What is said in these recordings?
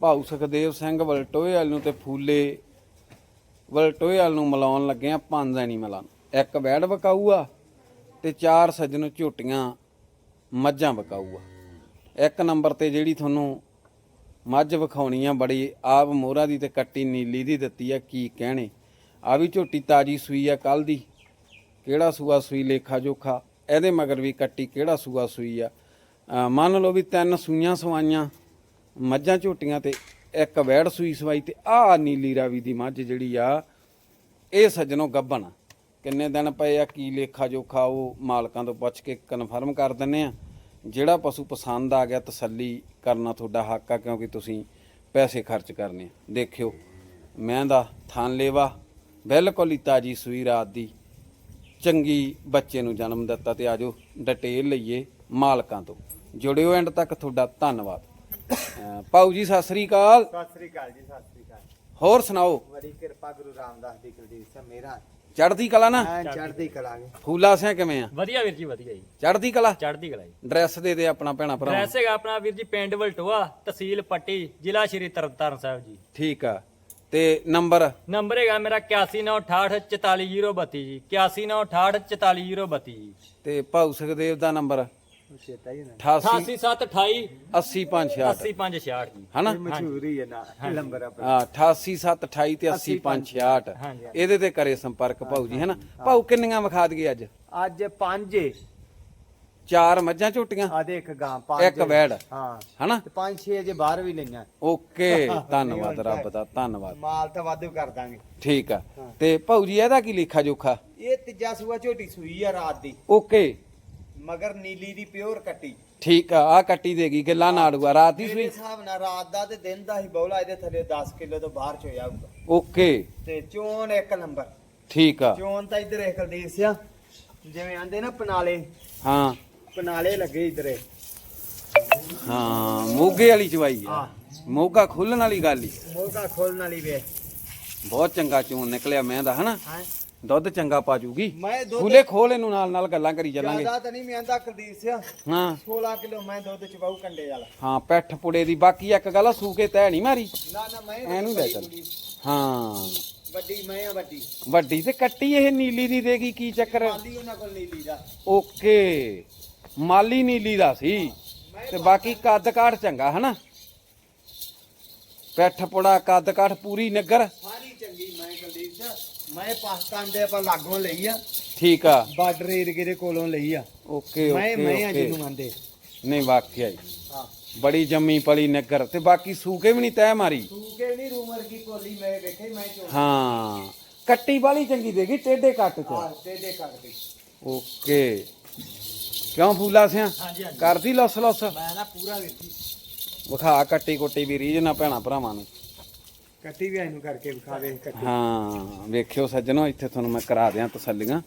ਭਾਊ ਸੁਖਦੇਵ ਸਿੰਘ ਵਲਟੋਏ ਵਾਲ ਨੂੰ ਤੇ ਫੂਲੇ ਵਲਟੋਏ ਵਾਲ ਨੂੰ ਮਿਲਾਉਣ ਲੱਗੇ ਆ ਪੰਜ ਐਣੀ ਇੱਕ ਬੈੜ ਵਕਾਊ ਆ ਤੇ ਚਾਰ ਸੱਜਣ ਝੋਟੀਆਂ ਮੱਝਾਂ ਵਕਾਊ ਆ ਇੱਕ ਨੰਬਰ ਤੇ ਜਿਹੜੀ ਤੁਹਾਨੂੰ ਮੱਝ ਵਿਖਾਉਣੀ ਆ ਬੜੀ ਆਪ ਮੋਹਰਾ ਦੀ ਤੇ ਕੱਟੀ ਨੀਲੀ ਦੀ ਦਿੱਤੀ ਆ, ਕੀ ਕਹਿਣੇ। ਆ ਵੀ ਝੋਟੀ ਤਾਜੀ ਸੂਈ ਆ ਕੱਲ ਦੀ। ਕਿਹੜਾ ਸੂਆ ਸੂਈ ਲੇਖਾ ਜੋਖਾ। ਇਹਦੇ ਮਗਰ ਵੀ ਕੱਟੀ ਕਿਹੜਾ ਸੂਆ ਸੂਈ ਆ। ਮੰਨ ਲਓ ਵੀ ਤਿੰਨ ਸੂਈਆਂ ਸਵਾਈਆਂ। ਮੱਝਾਂ ਝੋਟੀਆਂ ਤੇ ਇੱਕ ਵੈੜ ਸੂਈ ਸਵਾਈ ਤੇ ਆਹ ਨੀਲੀ ਰਾਵੀ ਦੀ ਮੱਝ ਜਿਹੜੀ ਆ, ਇਹ ਸੱਜਣੋ ਗੱਭਣ। ਕਿੰਨੇ ਦਿਨ ਪਏ ਆ, ਕੀ ਲੇਖਾ ਜੋਖਾ ਉਹ ਮਾਲਕਾਂ ਤੋਂ ਪੁੱਛ ਕੇ ਕਨਫਰਮ ਕਰ ਦਿੰਨੇ ਆ। ਜਿਹੜਾ ਪਸ਼ੂ ਪਸੰਦ ਆ ਗਿਆ, ਤਸੱਲੀ ਕਰਨਾ ਤੁਹਾਡਾ ਹੱਕ ਆ, ਕਿਉਂਕਿ ਤੁਸੀਂ ਪੈਸੇ ਖਰਚ ਕਰਨੇ ਦੇਖਿਓ, ਮੈਂ ਦਾ ਥਾਨ ਲੇਵਾ, ਬਿਲਕੁਲ ਹੀ ਤਾਜੀ ਸੂਈ ਰਾਤ ਦੀ। ਚੰਗੀ ਬੱਚੇ ਨੂੰ ਜਨਮ ਦਿੱਤਾ ਤੇ ਆਜੋ, ਡਿਟੇਲ ਲਈਏ ਮਾਲਕਾਂ ਤੋਂ। ਜੁੜਿਓ ਐਂਡ ਤੱਕ ਤੁਹਾਡਾ ਧੰਨਵਾਦ। ਪਾਉ ਜੀ ਸਤਿ ਸ੍ਰੀ ਅਕਾਲ। ਸਤਿ ਸ੍ਰੀ ਅਕਾਲ ਜੀ ਸਤਿ ਸ੍ਰੀ ਅਕਾਲ। ਹੋਰ ਸੁਣਾਓ? ਬੜੀ ਕਿਰਪਾ ਗੁਰੂ ਰਾਮਦਾਸ ਦੀ ਕੁਲਦੀਪ ਸਿੰਘ ਮੇਰਾ ਚੜ੍ਹਦੀ ਕਲਾ ਨਾ? ਐ ਚੜ੍ਹਦੀ ਕਲਾਂਗੇ ਫੂਲਾ ਸਿਆ ਕਿਵੇਂ ਆ? ਵਧੀਆ ਵੀਰ ਜੀ ਵਧੀਆ ਜੀ। ਚੜ੍ਹਦੀ ਕਲਾ? ਚੜ੍ਹਦੀ ਕਲਾ ਜੀ। ਡਰੈਸ ਦੇ ਦੇ ਆਪਣਾ ਭੈਣਾ ਭਰਾ। ਐਡਰੈਸ ਹੈਗਾ ਆਪਣਾ ਵੀਰ ਜੀ ਪਿੰਡ ਵਲਟੋਆ ਤਹਿਸੀਲ ਪੱਟੀ ਜ਼ਿਲ੍ਹਾ ਸ਼੍ਰੀ ਤਰਨਤਾਰਨ ਸਾਹਿਬ ਜੀ। ਠੀਕ ਆ। ਤੇ ਨੰਬਰ? ਨੰਬਰ ਹੈਗਾ ਮੇਰਾ 8198644032 ਜੀ। 8198644032 ਜੀ। ਤੇ ਭਾਊ ਸੁਖਦੇਵ ਦਾ ਨੰਬਰ? ਚੇਤਾ ਹੀ ਨਾ 88 8728 80566 8566 ਜੀ। ਹਨਾ? ਇਹ ਮਸ਼ਹੂਰ ਹੀ ਹੈ ਨਾ ਨੰਬਰ ਆਪਣਾ ਹਾਂ 88728 ਤੇ 80566 ਹਾਂਜੀ। ਇਹਦੇ ਤੇ ਕਰੇ ਸੰਪਰਕ ਭਾਊ ਜੀ ਹੈਨਾ? ਭਾਊ ਕਿੰਨੀਆਂ ਵਿਖਾ ਦਈਏ ਅੱਜ? ਅੱਜ ਪੰਜ। ਏ। ਚਾਰ ਮੱਝਾਂ ਝੋਟੀਆਂ? ਆ ਦੇਖ ਗਾਂ ਪੰਜ। ਇੱਕ ਵੈੜ। ਹਾਂ। ਹਨਾ? ਤੇ ਪੰਜ ਛੇ ਜੇ ਬਾਹਰ ਵੀ ਲਈਆਂ ਓਕੇ ਧੰਨਵਾਦ ਰੱਬ ਦਾ ਧੰਨਵਾਦ। ਮਾਲ ਤਾਂ ਵਾਧੂ ਕਰ ਦਾਂਗੇ। ਠੀਕ ਆ। ਤੇ ਜੀ ਇਹਦਾ ਕੀ ਲੇਖਾ ਜੋਖਾ ਇਹ ਤੀਜਾ ਸੂਆ ਝੋਟੀ ਸੂਈ ਆ ਰਾਤ ਦੀ। ਓਕੇ। ਮਗਰ ਨੀਲੀ ਦੀ ਪਿਓਰ ਕੱਟੀ। ਠੀਕ ਆ ਆ ਕੱਟੀ ਦੇਗੀ ਗਿੱਲਾ ਨਾੜੂਆ ਰਾਤ ਦੀ ਮੇਰੇ ਸੂਈ ਹਿਸਾਬ ਨਾਲ ਰਾਤ ਦਾ ਤੇ ਦਿਨ ਦਾ ਹੀ ਬੌਲਾ ਇਹਦੇ ਥੱਲੇ 10 ਕਿਲੋ ਤੋਂ ਬਾਹਰ ਚ ਜਾਊਗਾ। ਓਕੇ। ਤੇ ਚੋਣ ਇੱਕ ਨੰਬਰ। ਠੀਕ ਆ। ਚੋਣ ਤਾਂ ਇੱਧਰ ਇਹ ਕੁਲਦੀਪ ਸਿਆ ਜਿਵੇਂ ਆਂਦੇ ਨਾ ਪਨਾਲੇ। ਹਾਂ। ਪਨਾਲੇ ਲੱਗੇ ਇੱਧਰੇ। ਹਾਂ ਮੋਗੇ ਵਾਲੀ ਚਵਾਈ ਆ। ਹਾਂ। ਮੋਗਾ ਖੁੱਲਣ ਵਾਲੀ ਗੱਲ ਹੀ। ਮੋਗਾ ਖੋਲਣ ਵਾਲੀ ਵੇ। ਬਹੁਤ ਚੰਗਾ ਚੂਨ ਨਿਕਲਿਆ ਮੈਂ ਦਾ ਹਨਾ? ਹਾਂ। ਦੁੱਧ ਚੰਗਾ ਪਾ ਜੂਗੀ। ਮੈਂ ਦੁੱਧ ਖੁੱਲੇ ਖੋਲ ਇਹਨੂੰ ਨਾਲ ਨਾਲ ਗੱਲਾਂ ਕਰੀ ਚੱਲਾਂਗੇ ਜ਼ਿਆਦਾ ਤਾਂ ਨਹੀਂ ਮੈਂ ਆਂਦਾ ਕੁਲਦੀਪ ਸਿਆ। ਹਾਂ। 16 ਕਿਲੋ ਮੈਂ ਦੁੱਧ ਚਵਾਉ ਕੰਡੇ ਵਾਲਾ। ਹਾਂ ਪੈਠ ਪੁੜੇ ਦੀ ਬਾਕੀ ਇੱਕ ਗੱਲ ਆ, ਸੂਕੇ ਤੈ ਨਹੀਂ ਮਾਰੀ। ਨਾ ਨਾ ਮੈਂ ਐਨੂੰ ਲੈ ਚੱਲ। ਹਾਂ। ਵੱਡੀ ਮੈਂ ਆ ਵੱਡੀ। ਵੱਡੀ ਤੇ ਕੱਟੀ ਇਹ ਨੀਲੀ ਦੀ ਦੇਗੀ ਕੀ ਚੱਕਰ? ਮਾਲੀ ਉਹਨਾਂ ਕੋਲ ਨੀਲੀ ਦਾ। ਓਕੇ। ਮਾਲੀ ਨੀਲੀ ਦਾ ਸੀ। ਤੇ ਬਾਕੀ ਕੱਦ ਕਾਠ ਚੰਗਾ ਹਨਾ? ਪੈਠ ਪੁੜਾ ਕੱਦ ਕਾਠ ਪੂਰੀ ਨਗਰ। ਸਾਰੀ ਚੰਗੀ ਮੈਂ ਮੈਂ ਪਾਕਿਸਤਾਨ ਦੇ ਆਪਾਂ ਲਾਗੋਂ ਲਈ ਆ। ਠੀਕ ਆ। ਬਾਰਡਰ ਏਰੀਏ ਦੇ ਕੋਲੋਂ ਲਈ ਆ। ਓਕੇ ਮੈਂ ਓਕੇ ਮੈਂ ਆ ਓਕੇ। ਜਿਹਨੂੰ ਆਂਦੇ। ਨਹੀਂ ਵਾਕਿਆ ਹੀ। ਹਾਂ। ਬੜੀ ਜੰਮੀ ਪਲੀ ਨਗਰ ਤੇ ਬਾਕੀ ਸੂਕੇ ਵੀ ਨਹੀਂ ਤੈ ਮਾਰੀ। ਤੂੰ ਕੇ ਨਹੀਂ ਰੂਮਰ ਕੀ ਕੋਲੀ ਮੈਂ ਵੇਖੇ ਮੈਂ ਚੋ ਹਾਂ। ਕੱਟੀ ਵਾਲੀ ਚੰਗੀ ਦੇਗੀ ਟੇਡੇ ਕੱਟ ਹਾਂ ਚ। ਤੇ ਦੇ ਕੱਟ ਦੇ। ਓਕੇ। ਕਿਉਂ ਫੂਲਾ ਸਿਆ? ਹਾਂਜੀ ਹਾਂਜੀ। ਕਰਦੀ ਲਸ ਲਸ ਮੈਂ ਨਾ ਪੂਰਾ ਵੇਖੀ। ਵਿਖਾ ਕੱਟੀ ਕੁੱਟੀ ਵੀ ਰੀਝ ਨਾ ਭੈਣਾ ਭਰਾਵਾਂ ਨੂੰ। ਕੱਟੀ ਵੀ ਇਹਨੂੰ ਕਰਕੇ ਵਿਖਾ ਦੇ ਕੱਟੀ। ਹਾਂ ਵੇਖਿਓ ਸੱਜਣੋ ਇੱਥੇ ਤੁਹਾਨੂੰ ਮੈਂ ਕਰਾ ਦਿਆਂ ਤਸੱਲੀਆਂ।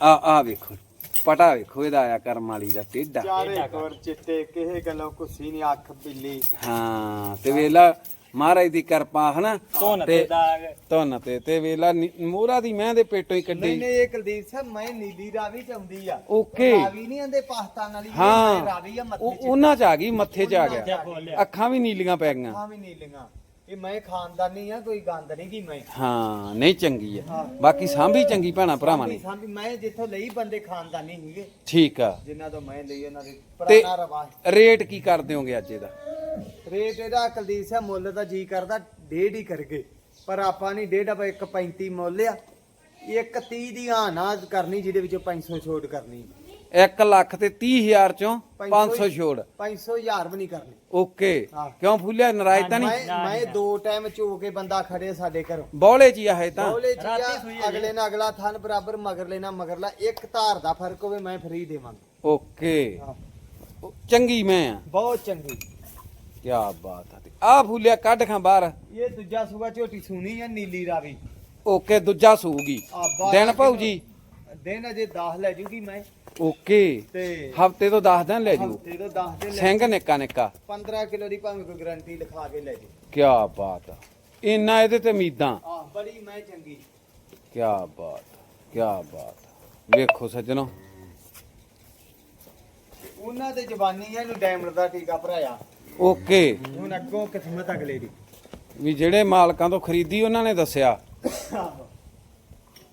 ਆ ਆ ਵੇਖੋ ਪਟਾ ਵੇਖੋ ਇਹਦਾ ਆਇਆ ਕਰਮ ਵਾਲੀ ਦਾ ਟੇਡਾ ਚਾਰੇ ਕੋਰ ਚਿੱਟੇ ਕਿਸੇ ਗੱਲੋਂ ਕੁਸੀ ਨਹੀਂ ਅੱਖ ਬਿੱਲੀ। ਹਾਂ ਤੇ ਵੇਲਾ ਮਹਾਰਾਜ ਦੀ ਕਿਰਪਾ ਹਨਾ? ਧੁਨ ਤੇ ਦਾਗ। ਧੁਨ ਤੇ ਤੇ ਵੇਲਾ ਮੋਹਰਾ ਦੀ ਮੈਂ ਦੇ ਪੇਟੋਂ ਹੀ ਕੱਢੀ। ਨਹੀਂ ਇਹ ਕੁਲਦੀਪ ਸਾਹਿਬ ਮੈਂ ਨੀਲੀ ਰਾਵੀ ਚ ਆਉਂਦੀ ਆ। ਓਕੇ। ਰਾਵੀ ਨਹੀਂ ਆਂਦੇ ਪਾਕਿਸਤਾਨ ਵਾਲੀ ਹਾਂ। ਰਾਵੀ ਆ ਮੱਥੇ ਚ। ਉਹਨਾਂ ਚ ਆ ਗਈ ਮੱਥੇ ਚ ਆ ਗਿਆ। ਅੱਖਾਂ ਵੀ ਨੀਲੀਆਂ ਪੈ ਗਈਆਂ। ਹਾਂ ਵੀ ਨੀਲੀਆਂ। ਇਹ ਮੈਂ ਖਾਨਦਾਨੀ ਆ ਕੋਈ ਗੰਦ ਨਹੀਂ ਕੀ ਮੈਂ। ਹਾਂ ਨਹੀਂ ਚੰਗੀ। ਆ। ਬਾਕੀ ਸਾਂਭੀ ਚੰਗੀ ਭੈਣਾ ਭਰਾਵਾਂ ਨੇ। ਸਾਂਭੀ। ਮੈਂ ਜਿੱਥੋਂ ਲਈ ਬੰਦੇ ਖਾਨਦਾਨੀ ਸੀਗੇ। ਠੀਕ ਆ। ਜਿਨ੍ਹਾਂ ਤੋਂ ਮੈਂ ਲਈ ਉਹਨਾਂ ਦੇ ਤੇ ਪੁਰਾਣਾ ਰਵਾਜ। ਰੇਟ ਕੀ ਕਰ ਦਿਓਗੇ ਅੱਜ ਇਹਦਾ? ਰੇਟ ਇਹਦਾ ਕੁਲਦੀਪ ਸਿੰਘ ਮੁੱਲ ਦਾ ਜੀ ਕਰਦਾ ਡੇਢ ਹੀ ਕਰਗੇ ਪਰ ਆਪਾਂ ਨਹੀਂ ਡੇਢ ਆਪਾਂ 1.35 ਮੁੱਲ ਆ। 1.30 ਦੀ ਹਾਂ ਨਾ ਕਰਨੀ ਜਿਹਦੇ ਵਿੱਚੋਂ 500 ਛੋਟ ਕਰਨੀ। 1 ਲੱਖ ਤੇ 30 ਹਜ਼ਾਰ ਚੋਂ 500 ਛੋੜ 500 ਹਜ਼ਾਰ ਵੀ ਨਹੀਂ ਕਰਨੀ। ਓਕੇ। ਕਿਉਂ ਫੁੱਲਿਆ? ਨਰਾਜ ਤਾਂ ਨਹੀਂ? ਮੈਂ ਦੋ ਟਾਈਮ ਚੋ ਕੇ ਬੰਦਾ ਖੜੇ ਸਾਡੇ ਘਰੋਂ। ਬੌਲੇ ਤਾਂ। ਜੀ ਰਾਤੀ ਆ, ਸੂਈ ਹੈ ਅਗਲੇ ਨਾਲ ਅਗਲਾ ਥਨ ਬਰਾਬਰ ਮਗਰਲੇ ਨਾਲ ਮਗਰਲਾ। ਇੱਕ ਧਾਰ ਦਾ ਫ਼ਰਕ ਹੋਵੇ ਮੈਂ ਫਰੀ ਦੇਵਾਂਗਾ। ਓਕੇ। ਚੰਗੀ ਮੈਂ ਆ। ਬਹੁਤ ਚੰਗੀ। ਕੀ ਬਾਤ ਹੈ ਆ ਫੁੱਲਿਆ ਕੱਢ ਖਾਂ ਬਾਹਰ। ਇਹ ਦੂਜਾ ਸੂਆ ਝੋਟੀ ਸੁਣੀ ਆ ਨੀਲੀ ਰਾਵੀ। ਓਕੇ ਦੂਜਾ ਸੂਗੀ। ਆ ਦਿਨ ਭਾਊ ਜੀ ਦਿਨ ਅਜੇ 10 ਲੈ ਜੂਗੀ ਮੈਂ। ਓਕੇ। ਤੇ ਹਫ਼ਤੇ ਤੋਂ 10 ਦਿਨ ਲੈ ਜੂ। ਹਫ਼ਤੇ ਤੋਂ 10 ਦੇ ਲੈ ਸਿੰਘ ਨਿੱਕਾ ਨਿੱਕਾ। 15 ਕਿਲੋ ਦੀ ਭਾਵੇਂ ਕੋਈ ਗਾਰੰਟੀ ਲਿਖਾ ਕੇ ਲੈ ਜੂ। ਕੀ ਬਾਤ ਆ। ਇੰਨਾ ਇਹਦੇ ਤੇ ਉਮੀਦਾਂ। ਆਹ ਬੜੀ ਮੈਂ ਚੰਗੀ। ਕੀ ਬਾਤ ਕੀ ਬਾਤ। ਵੇਖੋ ਸੱਜਣੋ। ਉਹਨਾਂ ਤੇ ਜਵਾਨੀ ਆ ਇਹਨੂੰ ਡਾਇਮੰਡ ਦਾ ਟੀਕਾ ਭਰਾਇਆ। ਓਕੇ। ਹੁਣ ਅੱਗੋਂ ਕਿਸਮਤ ਅਗਲੇ ਦੀ। ਵੀ ਜਿਹੜੇ ਮਾਲਕਾਂ ਤੋਂ ਖਰੀਦੀ ਉਹਨਾਂ ਨੇ ਦੱਸਿਆ। ਆਹੋ।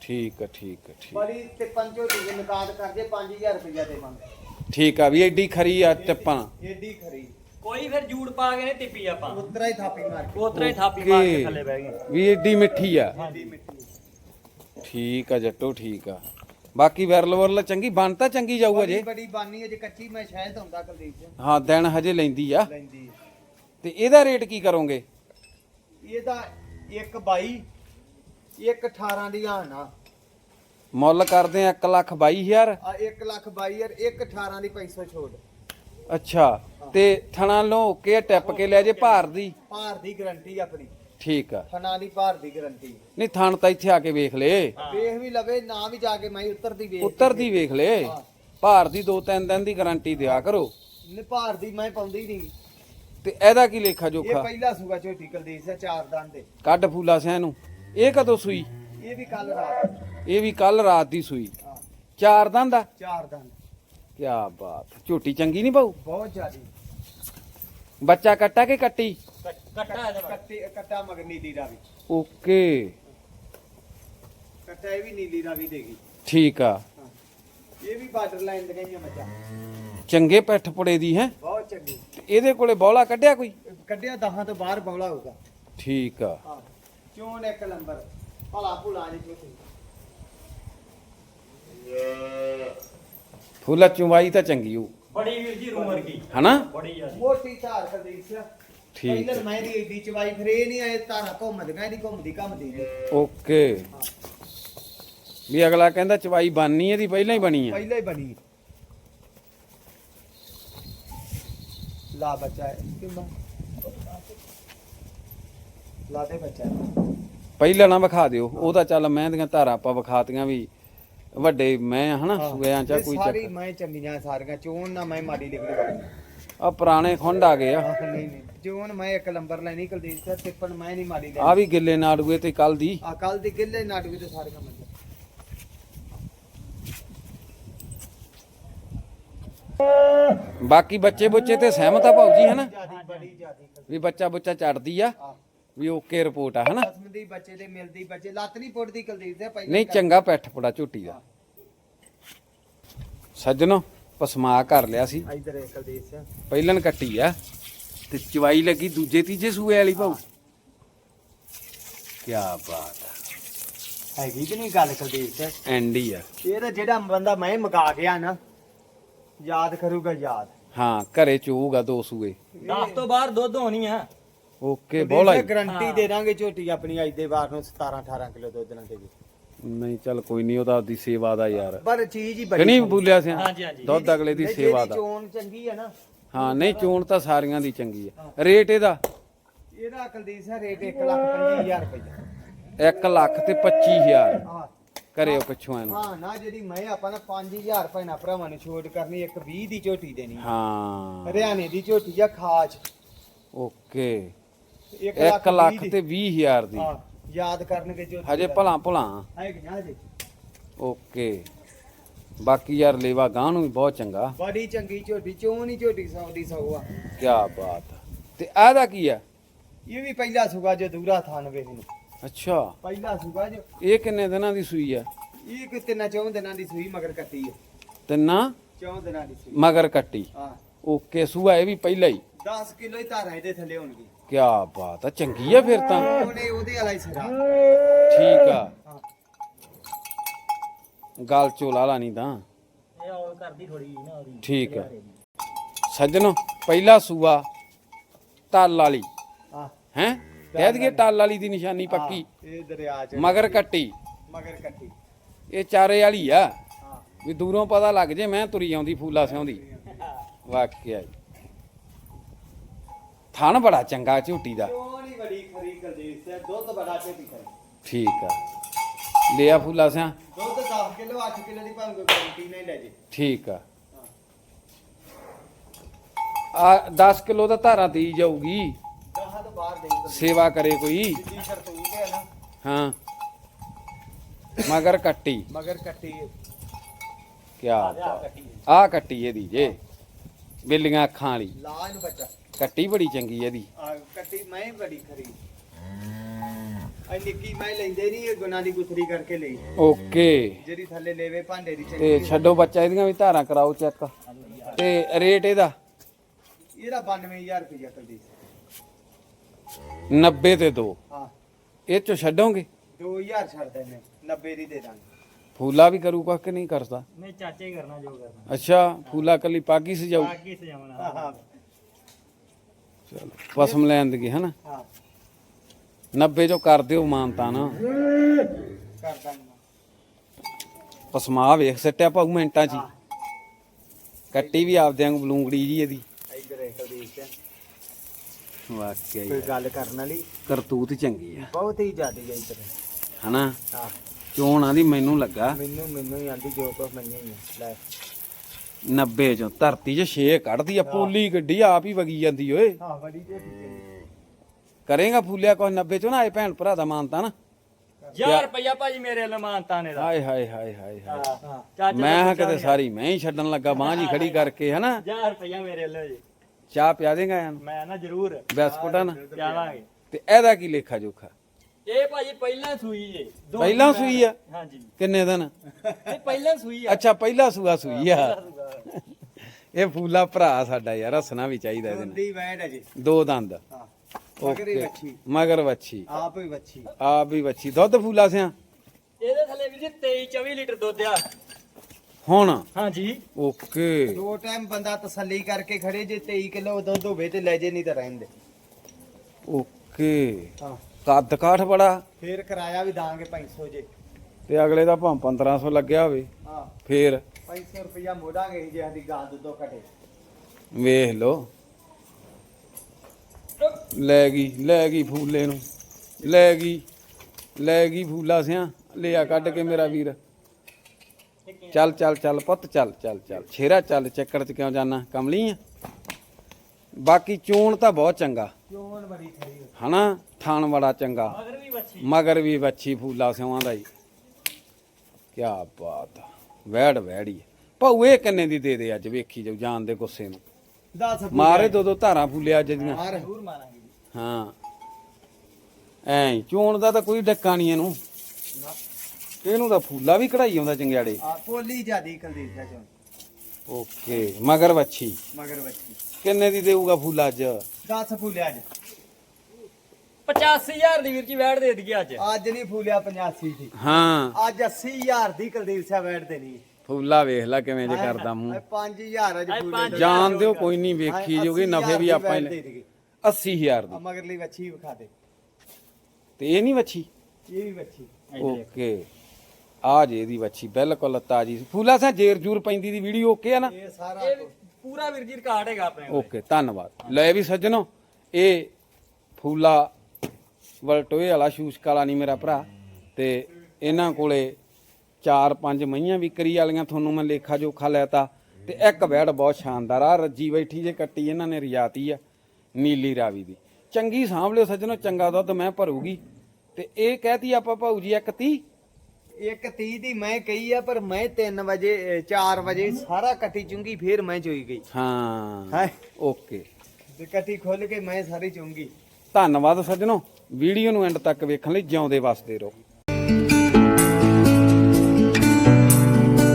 ਠੀਕ ਆ ਠੀਕ ਆ ਠੀਕ ਬੜੀ ਤੇ ਪੰਜੋ ਦੀ ਨਿਕਾਦ ਕਰਦੇ 5000 ਰੁਪਇਆ ਦੇ ਮੰਗ ਠੀਕ ਆ ਵੀ ਐਡੀ ਖਰੀ ਆ ਟਿੱਪਣ। ਏਡੀ ਖਰੀ। ਕੋਈ ਫਿਰ ਜੂੜ ਪਾ ਕੇ ਨਹੀਂ ਟਿੱਪੀ ਆਪਾਂ। ਉਤਰਾ ਹੀ ਥਾਪੀ ਮਾਰ ਕੇ। ਉਤਰੇ ਥਾਪੀ ਮਾਰ ਕੇ। ਥੱਲੇ ਬਹਿ ਗਏ। ਵੀ ਐਡੀ ਮਿੱਠੀ ਆ। ਏਡੀ ਮਿੱਟੀ ਠੀਕ ਆ ਜੱਟੋ ਠੀਕ ਆ। ਬਾਕੀ ਵਿਰਲ ਵਰਲ ਚੰਗੀ ਬਣ ਤਾਂ ਚੰਗੀ ਜਾਊ ਅਜੇ। ਬੜੀ ਬਾਨੀ ਅਜੇ ਕੱਚੀ ਮੈਂ ਸ਼ਾਇਦ ਹੁੰਦਾ ਕੁਲਦੀਪ ਸਿੰਘ। ਹਾਂ ਦਿਨ ਹਜੇ ਲੈਂਦੀ ਆ। ਲੈਂਦੀ ਤੇ ਇਹਦਾ ਰੇਟ ਕੀ ਕਰੋਗੇ? ਇਹਦਾ ਇੱਕ 22 ਇੱਕ 18 ਦੀ ਆਣਾ ਮੁੱਲ ਕਰਦੇ ਆ 1 ਲੱਖ 22000 ਆ 1 ਲੱਖ 22000 ਇੱਕ 18 ਦੀ 500 ਛੋਟ। ਅੱਛਾ ਤੇ ਥਣਾ ਲੋ ਕੇ ਟਿੱਪ ਕੇ ਲੈ ਜੇ? ਭਾਰ ਦੀ। ਭਾਰ ਦੀ ਗਾਰੰਟੀ ਆਪਣੀ। ਠੀਕ ਆ। ਫਨਾ ਦੀ ਭਾਰ ਦੀ ਗਾਰੰਟੀ। ਨਹੀਂ ਥਣ ਤਾਂ ਇੱਥੇ ਆ ਕੇ ਵੇਖ ਲੈ। ਵੇਖ ਵੀ ਲਵੇ ਨਾ ਵੀ ਜਾ ਕੇ ਮੈਂ ਉੱਤਰਦੀ ਵੇਖ ਉੱਤਰ ਦੀ ਵੇਖ ਲੈ। ਹਾਂ। ਭਾਰ ਦੀ 2-3 ਦਿਨ ਦੀ ਗਾਰੰਟੀ ਦਿਆ ਕਰੋ। ਨੀ ਭਾਰ ਦੀ ਮੈਂ ਪਾਉਂਦੀ ਨਹੀਂ ਤੇ ਇਹਦਾ ਕੀ ਲੇਖਾ ਇਹ ਜੋਖਾ? ਪਹਿਲਾ ਸੂਗਾ ਝੋਟੀ ਕੁਲਦੀਪ ਸਿੰਘ ਚਾਰ ਦੰਦ ਦੇ। ਕੱਢ ਫੂਲਾ ਸਿਆਂ ਨੂੰ। ਇਹ ਕਦੋਂ ਸੂਈ? ਇਹ ਵੀ ਕੱਲ ਰਾਤ। ਇਹ ਵੀ ਕੱਲ ਰਾਤ ਦੀ ਸੂਈ। ਹਾਂ, ਚਾਰ ਦੰਦ ਦਾ ਚਾਰ ਦੰਦ। ਕੀ ਬਾਤ। ਝੋਟੀ ਚੰਗੀ ਨਹੀਂ ਪਾਉ ਬਹੁਤ ਜ਼ਿਆਦੀ। ਬੱਚਾ ਕੱਟਾ ਕਿ ਕੱਟੀ? ਕੱਟਾ ਇਹਦਾ ਕੱਟੀ ਕੱਟਾ ਮਗਰ ਨੀਲੀ ਰਾਵੀ। ਓਕੇ। ਕੱਟਾ ਇਹ ਵੀ ਨੀਲੀ ਰਾਵੀ ਦੇਗੀ ਠੀਕ ਆ। ਹਾਂ। ਇਹ ਵੀ ਬਾਰਡਰ ਲਾਈਨ ਤੇ ਗਈਆਂ ਮੱਝਾਂ। ਚੰਗੇ ਪੈਠ ਪੁੜੇ ਦੀ ਹੈ। ਬਹੁਤ ਚੰਗੀ। ਇਹਦੇ ਕੋਲੇ ਬੌਲਾ ਕੱਢਿਆ ਕੋਈ? ਕੱਢਿਆ ਦਹਾਂ ਤੋਂ ਬਾਹਰ ਬੌਲਾ ਹੋਊਗਾ। ਠੀਕ ਆ। ਹਾਂ। ਚੋਣ ਇੱਕ ਨੰਬਰ। ਭਲਾ ਭੁਲਾ ਜੀ ਫੁੱਲਾ ਚੁੰਵਾਈ ਤਾਂ ਚੰਗੀ ਹੋ ਬੜੀ ਵੀਰ ਜੀ ਰੂਮਰ ਕੀ? ਹਨਾ? ਬੜੀ ਜ਼ਿਆਦੀ ਮੋਟੀ ਧਾਰ ਕੁਲਦੀਪ ਸਿੰਘ ਠੀਕ ਪਹਿਲਾਂ ਮੈਂ ਦੀ ਏਡੀ ਚਵਾਈ ਫਿਰ ਇਹ ਨਹੀਂ ਆਏ ਧਾਰਾ ਘੁੰਮਦੀਆਂ ਇਹਦੀ ਘੁੰਮਦੀ ਘੁੰਮਦੀ ਨਹੀਂ। ਓਕੇ। ਵੀ ਅਗਲਾ ਕਹਿੰਦਾ ਚਵਾਈ ਬਾਨੀ ਇਹਦੀ ਪਹਿਲਾਂ ਹੀ ਬਣੀ ਆ ਪਹਿਲਾਂ ਹੀ ਬਣੀ। ਲਾ ਬੱਚਾ ਕਿੰਨਾ? ਲਾ ਦੇ ਬੱਚਾ। ਪਹਿਲਾਂ ਨਾ ਵਿਖਾ ਦਿਓ। ਉਹ ਤਾਂ ਚੱਲ ਮੈਂ ਦੀਆਂ ਧਾਰਾਂ ਆਪਾਂ ਵਿਖਾਤੀਆਂ ਵੀ ਵੱਡੇ ਮੈਂ ਹਨਾ? ਹਾਂ। ਸੂਇਆਂ ਚਾ ਇਹ ਕੋਈ ਸਾਰੀ ਚੱਕ ਮੈਂ ਚੰਗੀਆਂ ਸਾਰੀਆਂ ਚੋਣ ਨਾ ਮੈਂ ਮਾੜੀ ਲਿਖਦੀ ਆ ਪੁਰਾਣੇ ਖੁੰਡ ਆ ਗਏ ਆ। ਨਹੀਂ ਨਹੀਂ। ਚੋਣ ਮੈਂ ਇੱਕ ਨੰਬਰ ਲੈਣੀ ਕੁਲਦੀਪ ਸਿੰਘ ਟਿੱਪਣ ਮੈਂ ਨਹੀਂ ਮਾੜੀ ਆ ਲੈਣੀ ਵੀ ਗਿੱਲੇ ਨਾੜੂਏ ਤੇ ਕੱਲ ਦੀ। ਆ ਕੱਲ ਦੀ ਕਿੱਲੇ ਨਾਟਕ ਤੇ ਸਾਰੀਆਂ ਮੰਨ ਬਾਕੀ ਬੱਚੇ ਬੁੱਚੇ ਤੇ ਸਹਿਮਤ ਆ ਭਾਊ ਜੀ ਹਨਾ? ਜਿਆਦੀ ਬੜੀ ਜਿਆਦੀ ਵੀ ਬੱਚਾ ਬੁੱਚਾ ਚੜਦੀ ਆ ਆ ਵੀ ਓਕੇ ਰਿਪੋਰਟ ਆ ਹਨਾ? ਦੀ ਬੱਚੇ ਦੇ ਮਿਲਦੀ ਬੱਚੇ ਲੱਤ ਨਹੀਂ ਪੁੱਟਦੀ ਕੁਲਦੀਪ ਸਿੰਘ ਪਹਿਲਾਂ ਨਹੀਂ ਚੰਗਾ ਪੈਠ ਪੁੜਾ ਝੋਟੀ ਦਾ ਸੱਜਣੋ ਪਸਮਾ ਕਰ ਲਿਆ ਸੀ। ਇਧਰ ਕੁਲਦੀਪ ਸਿੰਘ। ਪਹਿਲਨ ਕੱਟੀ ਆ। ਤੇ ਚਵਾਈ ਲੱਗੀ ਦੂਜੇ ਤੀਜੇ ਸੂਏ ਵਾਲੀ ਭਾਊ ਕੀ ਬਾਤ ਆ। ਹੈਗੀ ਕਿ ਨਹੀਂ ਗੱਲ ਕੁਲਦੀਪ ਸਿੰਘ ਐਂਡੀ ਆ। ਇਹ ਤਾਂ ਜਿਹੜਾ ਬੰਦਾ ਮੈਂ ਮਗਾ ਗਿਆ ਨਾ ਯਾਦ ਕਰੂਗਾ ਯਾਦ। ਹਾਂ ਘਰੇ ਚੋਊਗਾ ਦੋ ਸੂਏ। 10 ਤੋਂ ਬਾਹਰ ਦੁੱਧ ਹੋਣੀ ਆ। ਓਕੇ ਬੋਲਾ। ਗਰੰਟੀ ਦੇ ਦਾਂਗੇ ਝੋਟੀ ਆਪਣੀ ਅੱਜ ਦੇ ਵਾਰ ਨੂੰ 17 18 ਕਿਲੋ ਦੁੱਧ ਨਾਲ ਦੇਗੀ ਨਹੀਂ ਚੱਲ ਕੋਈ ਨਹੀਂ ਉਹਦਾ ਆਪਦੀ ਸੇਵਾ ਦਾ ਯਾਰ। ਪਰ ਚੀਜ਼ ਹੀ ਬੜੀ ਨਹੀਂ ਬੋਲਿਆ ਸੀ? ਹਾਂਜੀ, ਹਾਂਜੀ। ਦੁੱਧ ਅਗਲੇ ਦੀ ਸੇਵਾ ਦਾ। ਚੋਣ ਚੰਗੀ ਹੈ ਨਾ ਹਾਂ ਨਹੀਂ ਚੋਣ ਤਾਂ ਸਾਰੀਆਂ ਦੀ ਚੰਗੀ ਆ। ਰੇਟ ਇਹਦਾ? ਇਹਦਾ ਕੁਲਦੀਪ ਸਿੰਘ ਰੇਟ 1 ਲੱਖ 25000 ਰੁਪਏ 1 ਲੱਖ ਤੇ 25000 ਹਾਂ। ਕਰਿਓ ਪਿੱਛੋਂ ਇਹਨੂੰ। ਹਾਂ ਨਾ ਜਿਹੜੀ ਮੈਂ ਆਪਾਂ ਨਾ 5000 ਰੁਪਏ ਨਾਲ ਭਰਾਵਾਂ ਨੂੰ ਛੋਟ ਕਰਨੀ ਇੱਕ 20 ਦੀ ਝੋਟੀ ਦੇਣੀ। ਹਾਂ। ਹਰਿਆਣੇ ਦੀ ਝੋਟੀ ਆ ਖਾਜ। ਓਕੇ। 1 1 ਲੱਖ ਤੇ 20000 ਦੀ। ਹਾਂ ਯਾਦ ਕਰਨਗੇ ਝੋਟੀ ਹਜੇ। ਭਲਾ ਭਲਾ ਹੈਗੀ ਨਾ ਹਜੇ। ਓਕੇ। ਬਾਕੀ ਯਾਰ ਲੇਵਾ ਗਾਂ ਨੂੰ ਵੀ ਬਹੁਤ ਚੰਗਾ। ਬੜੀ ਚੰਗੀ ਝੋਟੀ ਚੋਣ ਹੀ ਝੋਟੀ ਸੌ ਦੀ ਸੌ ਆ। ਕੀ ਬਾਤ। ਆ। ਤੇ ਇਹਦਾ ਕੀ ਆ? ਇਹ ਵੀ ਪਹਿਲਾ ਸੁਗਾ ਜੋ ਦੂਰਾ ਥਾਨ ਵੇ ਨੂੰ ਅੱਛਾ। ਪਹਿਲਾ ਸੁਗਾ ਜੋ ਇਹ ਕਿੰਨੇ ਦਿਨਾਂ ਦੀ ਸੂਈ ਆ? ਇਹ ਕਿ ਤਿੰਨਾਂ ਚੌਂ ਦਿਨਾਂ ਦੀ ਸੂਈ ਮਗਰ ਕੱਟੀ ਹੈ ਤਿੰਨਾਂ? ਚੌਂ ਦਿਨਾਂ ਦੀ ਸੂਈ। ਮਗਰ ਕੱਟੀ। ਹਾਂ। ਓਕੇ ਸੂਆ ਇਹ ਵੀ ਪਹਿਲਾਂ ਹੀ। 10 ਕਿਲੋ ਹੀ ਧਾਰਾ ਇਹਦੇ ਥੱਲੇ ਹੋਣਗੀ। ਕੀ ਬਾਤ ਆ ਚੰਗੀ ਆ ਫਿਰ ਤਾਂ। ਉਹਨੇ ਉਹਦੇ ਵਾਲਾ ਹੀ ਸਿਰਾ। ਠੀਕ ਆ। ਗੱਲ ਚੋਲਾ ਲਾ ਨਹੀਂ ਤਾਂ। ਇਹ ਔਲ ਕਰਦੀ ਥੋੜੀ ਨਾ ਉਹਦੀ। ਠੀਕ ਆ। ਸੱਜਣੋ ਪਹਿਲਾ ਸੂਆ ਟੱਲ ਵਾਲੀ। ਹਾਂ ਹੈ? ਕਹਿ ਦਈਏ ਟੱਲ ਵਾਲੀ ਦੀ ਨਿਸ਼ਾਨੀ ਪੱਕੀ। ਇਹ ਦਰਿਆ ਚ। ਮਗਰ ਕੱਟੀ। ਮਗਰ ਕੱਟੀ। ਇਹ ਚਾਰੇ ਵਾਲੀ ਆ। ਵੀ ਦੂਰੋਂ ਪਤਾ ਲੱਗ ਜੇ ਮੈਂ ਤੁਰੀ ਆਉਂਦੀ ਫੂਲਾ ਸਿਉਂਦੀ। ਵਾਕਿਆ ਹੀ ਥਣ ਬੜਾ ਚੰਗਾ ਝੂਟੀ ਦਾ। ਠੀਕ ਆ। ਲਿਆ ਫੂਲਾ ਸਿਆ। ਦੁੱਧ 10 ਕਿਲੋ 8 ਕਿਲੋ ਦੀ ਭਾਵੇਂ ਕੋਈ ਗਾਰੰਟੀ ਨਹੀਂ ਲੈ ਜੇ। ਠੀਕ ਆ। ਆ 10 ਕਿਲੋ ਦਾ ਧਾਰਾ ਦੇਈ ਜਾਊਗੀ। ਦਹਾਂ ਤੋਂ ਬਾਹਰ ਦੇ ਕੁਲਦੀਪ ਸੇਵਾ ਕਰੇ ਕੋਈ। ਜਿੱਦੀ ਹੈ ਨਾ। ਹਾਂ। ਮਗਰ ਕੱਟੀ। ਮਗਰ ਕੱਟੀ ਕਿਆ ਆ ਕੱਟੀ ਇਹਦੀ ਜੇ। ਬਿੱਲੀਆਂ ਅੱਖਾਂ ਵਾਲੀ। ਲਾ ਇਹਨੂੰ ਬੱਚਾ। ਕੱਟੀ ਬੜੀ ਚੰਗੀ ਇਹਦੀ। ਆ ਕੱਟੀ ਮੈਂ ਬੜੀ ਖਰੀ। ਆ ਨਿੱਕੀ ਮੈਂ ਲੈਂਦੇ ਨਹੀਂ ਇਹ ਗੁਨਾ ਦੀ ਗੁਥਰੀ ਕਰਕੇ ਲਈ। ਓਕੇ। ਜਿਹੜੀ ਥੱਲੇ ਲੈਵੇ ਭਾਂਡੇ ਦੀ ਤੇ ਚੰਗੀ। ਛੱਡੋ ਬੱਚਾ ਇਹਦੀਆਂ ਵੀ ਧਾਰਾਂ ਕਰਾਓ ਚੈੱਕ। ਤੇ ਰੇਟ ਇਹਦਾ? ਇਹਦਾ 92000 ਰੁਪਇਆ ਕੁਲਦੀਪ 90 ਤੇ 2 ਹਾਂ। ਇਹ ਚੋਂ ਛੱਡੋਗੇ? 2000 ਛੱਡ ਦੇਣੇ 90 ਦੀ ਦੇ ਦਾਂਗੇ। ਫੂਲਾ ਵੀ ਕਰੂਗਾ ਕਿ ਨਹੀਂ ਕਰਦਾ? ਨਹੀਂ ਚਾਚੇ ਹੀ ਕਰਨਾ ਜੋ ਕਰਨਾ। ਅੱਛਾ ਫੂਲਾ ਕੱਲੀ ਪਾਗੀ ਸਜਾਊ। ਬਾਕੀ ਸਜਾਵਣਾ ਹਾਂ। ਚਲੋ ਪਸਮ ਲੈਣ ਦੀ ਹਨਾ ਹਾਂ। 90 ਚੋਂ ਕਰ ਦਿਓ ਮਾਨਤਾ ਨਾ। ਪਸਮਾ ਵੇਖ ਸੱਟਿਆ ਪਾਉ ਮਿੰਟਾਂ 'ਚ ਹੀ। ਕੱਟੀ ਵੀ ਆਪਦਿਆਂ ਨੂੰ ਬਲੂੰਗੜੀ ਜੀ ਇਹਦੀ। ਇੱਧਰ ਕੁਲਦੀਪ ਸਿੰਘ ਵਾਕਿਆ ਕੋਈ ਗੱਲ ਕਰਨ ਵਾਲੀ? ਕਰਤੂਤ ਚੰਗੀ ਆ। ਬਹੁਤ ਹੀ ਜ਼ਿਆਦੀ ਹੈ ਇੱਧਰ। ਹਨਾ? ਚੋਣ ਆਦੀ ਮੈਨੂੰ ਲੱਗਾ। ਮੈਨੂੰ ਮੈਨੂੰ ਹੀ ਆਂਦੀ ਜੋ ਕੁਛ ਮੰਨੇ ਹੀ ਆ। ਲੈ। 90 ਚੋਂ ਧਰਤੀ 'ਚ 6 ਕੱਢਦੀ ਆ ਪੋਲੀ ਗੱਡੀ ਆਪ ਹੀ ਵਗੀ ਜਾਂਦੀ ਓਏ। ਹਾਂ ਬੜੀ ਝੋਟੀ ਕਰੇਗਾ ਫੂਲਿਆ ਕੁਛ 90 ਚੋਂ ਨਾ ਆਏ ਭੈਣ ਭਰਾ ਦਾ ਮਾਨਤਾ ਨਾ। 1000 ਰੁਪਇਆ ਭਾਜੀ ਮੇਰੇ ਲਮਾਨਤਾ ਨੇ ਦਾ। ਹਾਏ ਹਾਏ ਹਾਏ ਹਾਏ ਹਾਏ। ਹਾਂ ਚਾਚਾ ਮੈਂ ਹਾਂ ਕਿਤੇ ਸਾਰੀ ਮੈਂ ਹੀ ਛੱਡਣ ਲੱਗਾ ਬਾਂਹ ਜੀ ਖੜੀ ਕਰਕੇ ਹਨਾ? 1000 ਰੁਪਇਆ ਮੇਰੇ ਵੱਲੋਂ ਜੀ। ਚਾਹ ਪਿਆ ਦੇਗਾ ਇਹਨੂੰ? ਮੈਂ ਨਾ ਜ਼ਰੂਰ। ਬਿਸਕੁਟਾਂ ਨਾ। ਜਾਵਾਂਗੇ ਤੇ ਇਹਦਾ ਕੀ ਲੇਖਾ ਜੋਖਾ? ਇਹ ਭਾਜੀ ਪਹਿਲਾਂ ਸੂਈ ਜੇ। ਦੋ ਪਹਿਲਾਂ ਦਿਨ ਸੂਈ ਆ? ਹਾਂਜੀ। ਕਿੰਨੇ ਦਿਨ? ਇਹ ਪਹਿਲਾਂ ਸੂਈ ਆ। ਅੱਛਾ ਪਹਿਲਾ ਸੂਆ ਸੂਈ ਆ। ਇਹ ਫੂਲਾ ਭਰਾ ਸਾਡਾ ਯਾਰ ਹੱਸਣਾ ਵੀ ਚਾਹੀਦਾ ਇਹਦੇ ਨਾਲ। ਹੈ ਜੀ। ਦੋ ਦੰਦ। ਹਾਂ। ਮਗਰ ਵੱਛੀ। ਮਗਰ ਵੱਛੀ। ਆਪ ਹੀ ਵੱਛੀ। ਆਪ ਵੀ ਵੱਛੀ। ਦੁੱਧ ਫੂਲਾ ਸਿਆ? ਇਹਦੇ ਥੱਲੇ ਵੀ ਜੀ 23 24 ਲੀਟਰ ਦੁੱਧ ਆ। ਹੁਣ? ਹਾਂਜੀ। ਓਕੇ ਦੋ ਟਾਈਮ ਬੰਦਾ ਤਸੱਲੀ ਕਰਕੇ ਖੜੇ ਜੇ 23 ਕਿਲੋ ਦੁੱਧ ਹੋਵੇ ਤੇ ਲੈ ਜੇ ਨਹੀਂ ਤਾਂ ਰਹਿਣ ਦੇ। ਓਕੇ ਹਾਂ। ਕੱਦ ਕਾਠ ਬੜਾ। ਫੇਰ ਕਿਰਾਇਆ ਵੀ ਦਾਂਗੇ 500 ਜੇ। ਤੇ ਅਗਲੇ ਦਾ ਭਾਂ 1500 ਲੱਗਿਆ ਹੋਵੇ। ਹਾਂ। ਫੇਰ? 500 ਰੁਪਇਆ ਮੋੜਾਂਗੇ ਜੇ ਸਾਡੀ ਗਾਂ ਦੁੱਧੋਂ ਘਟੇ। ਵੇਖ ਲੋ ਲੈ ਗਈ ਲੈ ਗਈ ਫੂਲੇ ਨੂੰ। ਲੈ ਗਈ ਲੈ ਗਈ ਫੂਲਾ ਸਿਆ ਲਿਆ ਕੱਢ ਕੇ ਮੇਰਾ ਵੀਰ। ਚੱਲ ਚੱਲ ਚੱਲ ਪੁੱਤ ਚੱਲ ਚੱਲ ਚੱਲ। ਛੇਰਾ ਚੱਲ ਚੱਕਰ ਚ ਕਿਉਂ ਜਾਣਾ ਕਮਲੀ ਆ। ਬਾਕੀ ਚੋਣ ਤਾਂ ਬਹੁਤ ਚੰਗਾ। ਚੋਣ ਬੜੀ ਖਰੀ ਹਨਾ? ਥਾਣ ਬੜਾ ਚੰਗਾ। ਮਗਰ ਵੀ ਬੱਚੀ ਮਗਰ ਵੀ ਵੱਛੀ ਫੂਲਾ ਸਿਉਆਂ ਦਾ ਹੀ। ਕੀ ਬਾਤ। ਵੈੜ ਵੈੜੀ ਭਾਊ ਇਹ ਕਿੰਨੇ ਦੀ ਦੇ ਦੇ ਅੱਜ ਵੇਖੀ ਜਾਓ ਜਾਨ ਦੇ ਗੁੱਸੇ ਨੂੰ। 10 ਮਾਰੇ ਦੋ ਦੋ ਧਾਰਾਂ ਫੁੱਲਿਆ ਅੱਜ ਦੀਆਂ ਮਾਰ। ਜ਼ਰੂਰ ਮਾਰਾਂਗੇ ਜੀ। ਹਾਂ। ਐ ਚੋਣ ਦਾ ਤਾਂ ਕੋਈ ਡੱਕਾ ਨਹੀਂ ਇਹਨੂੰ। ਇਹਨੂੰ ਤਾਂ ਫੁੱਲਾ ਵੀ ਕਢਾਈ ਆਉਂਦਾ ਚੰਗਿਆੜੇ। ਆ ਪੋਲੀ ਜਿਆਦੀ ਕੁਲਦੀਪ ਸਿੰਘ ਚੋਣ। ਓਕੇ ਮਗਰ ਵੱਛੀ ਮਗਰ ਵੱਛੀ ਕਿੰਨੇ ਦੀ ਦੇਊਗਾ ਫੁੱਲਾ ਅੱਜ? 10 ਫੁੱਲਿਆ ਅੱਜ। 85000 ਦੀ ਵੀਰ ਜੀ ਵੈਟ ਦੇ ਦਈਏ ਅੱਜ। ਅੱਜ ਨਹੀਂ ਫੁੱਲਿਆ 85 ਦੀ। ਹਾਂ। ਅੱਜ 80000 ਦੀ ਕੁਲਦੀਪ ਸਿੰਘ ਵੈਟ ਦੇਣੀ। ਫੁੱਲਾ ਵੇਖ ਲੈ ਕਿਵੇਂ ਜੇ ਕਰਦਾ ਮੂੰਹ। 5000 ਅੱਜ ਪੰਜ ਜਾਣ ਦਿਓ ਕੋਈ ਨਹੀਂ ਵੇਖੀ ਜੋਗੇ ਨਫੇ ਵੀ ਆਪਾਂ ਹੀ ਲੈ 80000 ਆ ਦੀ। ਮਗਰਲੀ ਵੱਛੀ ਵਿਖਾ ਦੇ। ਤੇ ਇਹ ਨਹੀਂ ਵੱਛੀ? ਇਹ ਵੀ ਵੱਛੀ। ਓਕੇ। ਆ ਜੇ ਇਹਦੀ ਵੱਛੀ ਬਿਲਕੁਲ ਤਾਜੀ ਫੂਲਾ ਸਾ ਜੇਰ ਜੂਰ ਪੈਂਦੀ ਦੀ ਵੀਡੀਓ ਓਕੇ ਆ ਨਾ? ਇਹ ਸਾਰਾ ਪੂਰਾ ਵੀਰ ਜੀ ਰਿਕਾਰਡ ਹੈਗਾ ਆਪਣੇ ਓਕੇ ਧੰਨਵਾਦ। ਲੈ ਵੀ ਸੱਜਣੋ ਇਹ ਫੂਲਾ ਵਲਟੋਏ ਵਾਲਾ ਸ਼ੂਸ਼ਕ ਵਾਲਾ ਨਹੀਂ ਮੇਰਾ ਭਰਾ। ਤੇ ਇਹਨਾਂ ਕੋਲੇ ਚਾਰ ਪੰਜ ਮਈਆਂ ਵਿਕਰੀ ਵਾਲੀਆਂ ਤੁਹਾਨੂੰ ਮੈਂ ਲੇਖਾ ਜੋਖਾ ਲੈਤਾ ਤੇ ਇੱਕ ਵੈੜ ਬਹੁਤ ਸ਼ਾਨਦਾਰ ਆ ਰੱਜੀ ਬੈਠੀ ਜੇ ਕੱਟੀ ਇਹਨਾਂ ਨੇ ਰਿਆਤੀ ਆ ਨੀਲੀ ਰਾਵੀ ਦੀ। ਚੰਗੀ ਸਾਂਭ ਲਿਓ ਸੱਜਣੋ ਚੰਗਾ ਦੁੱਧ ਮੈਂ ਭਰੂਗੀ। ਤੇ ਇਹ ਕਹਿਤੀ ਆਪਾਂ ਭਾਊ ਜੀ ਇੱਕ ਤੀਹ? ਇੱਕ 30 ਦੀ ਮੈਂ ਕਹੀ ਆ ਪਰ ਮੈਂ 3 ਵਜੇ 4 ਵਜੇ ਸਾਰਾ ਕੱਟੀ ਚੁੰਗੀ ਫੇਰ ਮੈਂ ਚੋਈ ਗਈ। ਹਾਂ ਹਾਂ? ਓਕੇ। ਤੇ ਕੱਟੀ ਖੋਲ ਕੇ ਮੈਂ ਸਾਰੀ ਚੁੰਗੀ। ਧੰਨਵਾਦ ਸੱਜਣੋ ਵੀਡੀਓ ਨੂੰ ਐਂਡ ਤੱਕ ਵੇਖਣ ਲਈ ਜਿਉਂਦੇ ਵਸਦੇ ਰਹੋ।